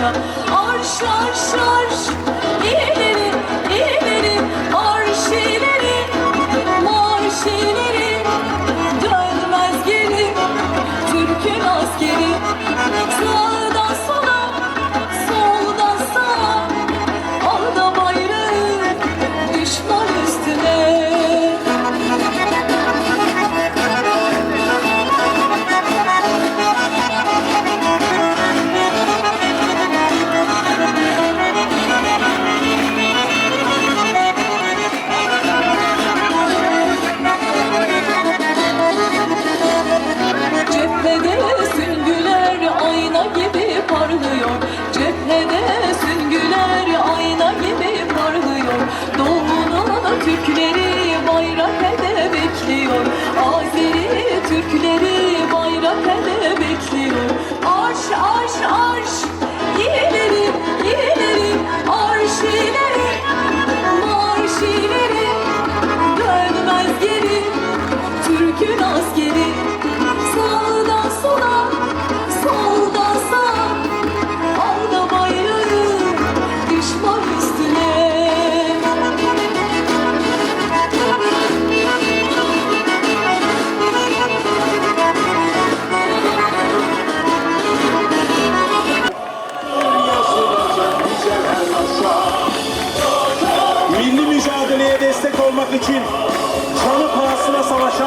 arşa Arş arş arş.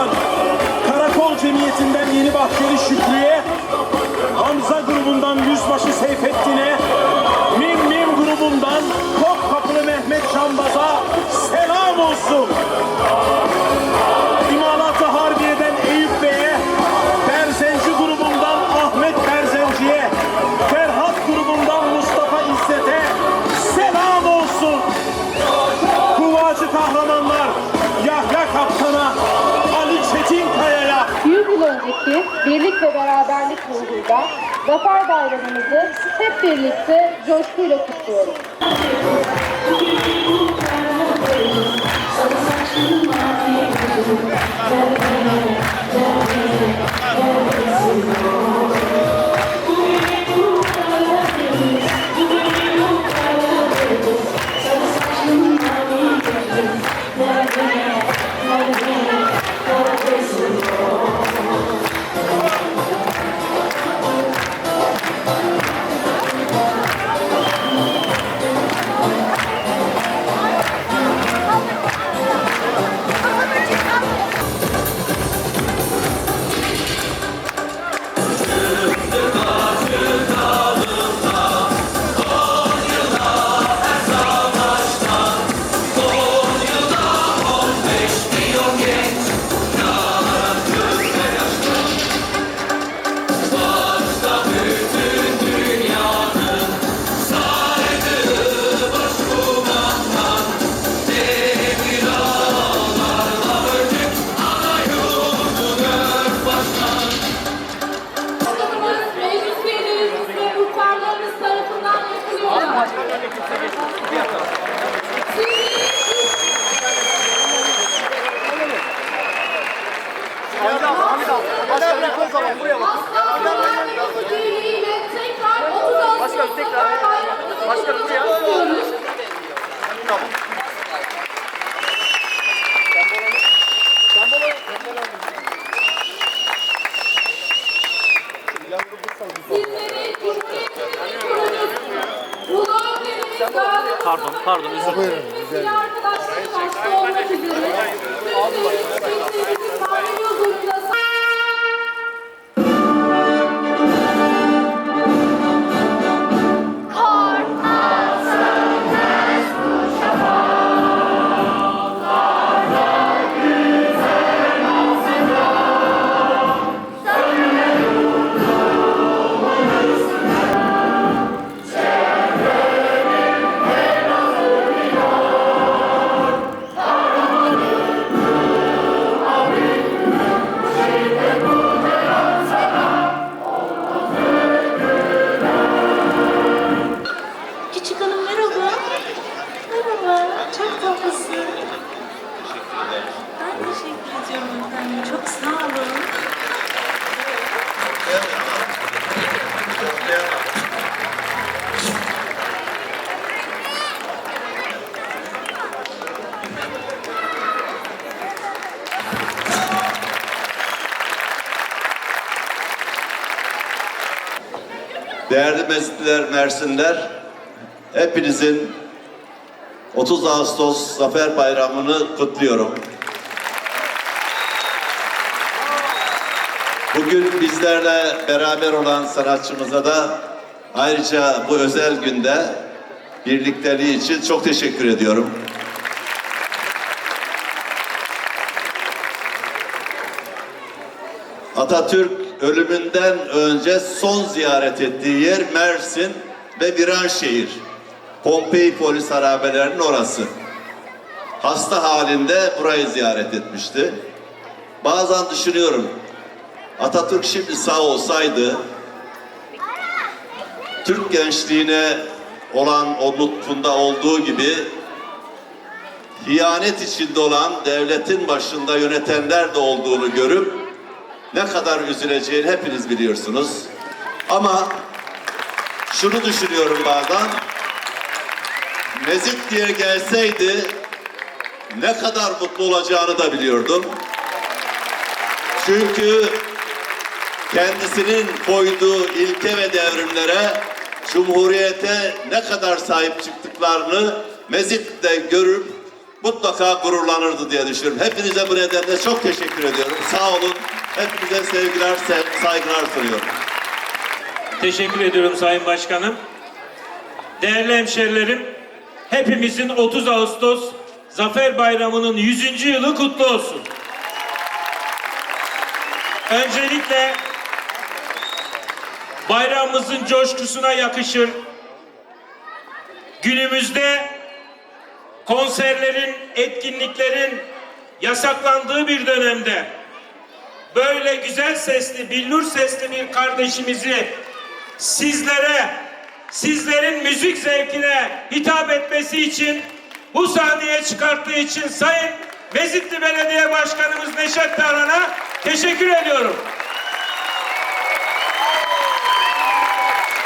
Başkan, Karakol Cemiyeti'nden Yeni Bahçeli Şükrü'ye, Hamza grubundan Yüzbaşı Seyfettin'e, Mim Mim grubundan Kok Kapılı Mehmet Şambaz'a selam olsun. ve beraberlik ruhuyla Zafer Bayramımızı hep birlikte coşkuyla kutluyoruz. Değerli Mesutler, Mersinler, hepinizin 30 Ağustos Zafer Bayramı'nı kutluyorum. Bugün bizlerle beraber olan sanatçımıza da ayrıca bu özel günde birlikteliği için çok teşekkür ediyorum. Atatürk ölümünden önce son ziyaret ettiği yer Mersin ve Viranşehir. Pompei polis harabelerinin orası. Hasta halinde burayı ziyaret etmişti. Bazen düşünüyorum. Atatürk şimdi sağ olsaydı Türk gençliğine olan o lütfunda olduğu gibi hiyanet içinde olan devletin başında yönetenler de olduğunu görüp ne kadar üzüleceğini hepiniz biliyorsunuz. Ama şunu düşünüyorum bazen. Mezit diye gelseydi ne kadar mutlu olacağını da biliyordum. Çünkü kendisinin koyduğu ilke ve devrimlere Cumhuriyete ne kadar sahip çıktıklarını Mezit'te görüp mutlaka gururlanırdı diye düşünüyorum. Hepinize bu nedenle çok teşekkür ediyorum. Sağ olun. Hepinize sevgiler, sev- saygılar sunuyorum. Teşekkür ediyorum Sayın Başkanım. Değerli hemşerilerim, hepimizin 30 Ağustos Zafer Bayramı'nın 100. yılı kutlu olsun. Öncelikle bayramımızın coşkusuna yakışır. Günümüzde konserlerin, etkinliklerin yasaklandığı bir dönemde böyle güzel sesli, billur sesli bir kardeşimizi sizlere, sizlerin müzik zevkine hitap etmesi için bu sahneye çıkarttığı için Sayın Mezitli Belediye Başkanımız Neşet Tarhan'a teşekkür ediyorum.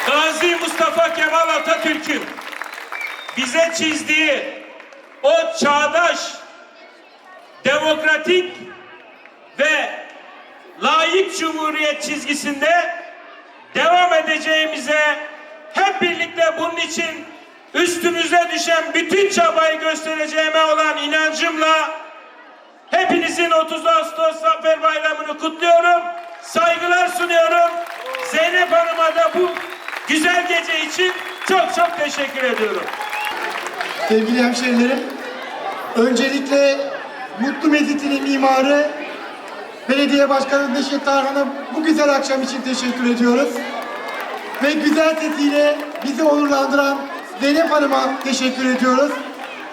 Gazi Mustafa Kemal Atatürk'ün bize çizdiği o çağdaş, demokratik ve layık cumhuriyet çizgisinde devam edeceğimize hep birlikte bunun için üstümüze düşen bütün çabayı göstereceğime olan inancımla hepinizin 30 Ağustos Zafer Bayramı'nı kutluyorum. Saygılar sunuyorum. Zeynep Hanım'a da bu güzel gece için çok çok teşekkür ediyorum. Sevgili hemşehrilerim, öncelikle Mutlu Mezit'in mimarı Belediye Başkanı Neşet Tarhan'a bu güzel akşam için teşekkür ediyoruz. Ve güzel sesiyle bizi onurlandıran Zeynep Hanım'a teşekkür ediyoruz.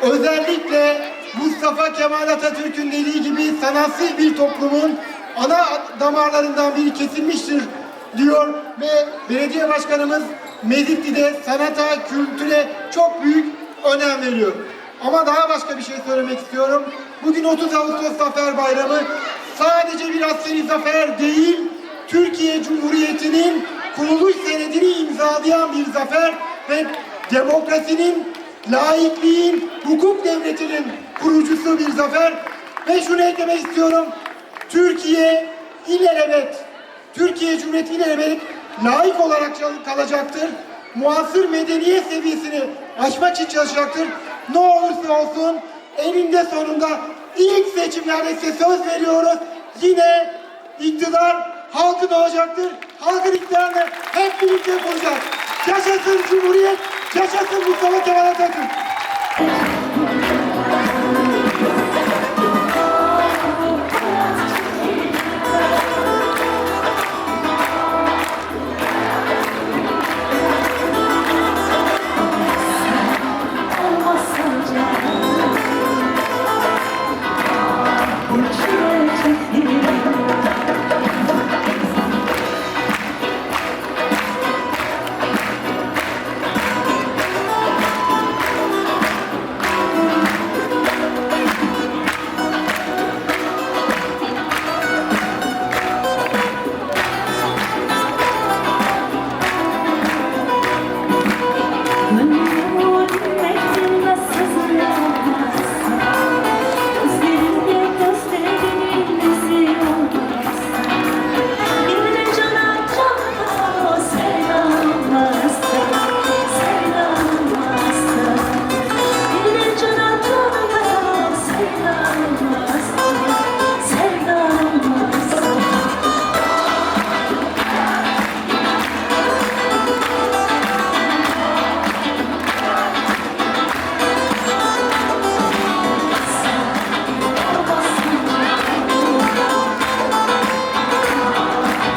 Özellikle Mustafa Kemal Atatürk'ün dediği gibi sanatsız bir toplumun ana damarlarından biri kesilmiştir diyor ve belediye başkanımız Mezitli'de sanata, kültüre çok büyük önem veriyor. Ama daha başka bir şey söylemek istiyorum. Bugün 30 Ağustos Zafer Bayramı sadece bir askeri zafer değil, Türkiye Cumhuriyeti'nin kuruluş senedini imzalayan bir zafer ve demokrasinin, laikliğin, hukuk devletinin kurucusu bir zafer. Ve şunu eklemek istiyorum. Türkiye ilelebet, Türkiye Cumhuriyeti ilelebet laik olarak kalacaktır. Muasır medeniyet seviyesini aşmak için çalışacaktır. Ne olursa olsun eninde sonunda ilk seçimlerde size söz veriyoruz. Yine iktidar halkın olacaktır. Halkın iktidarını hep birlikte kuracağız. Yaşasın Cumhuriyet, yaşasın Mustafa Kemal Atatürk.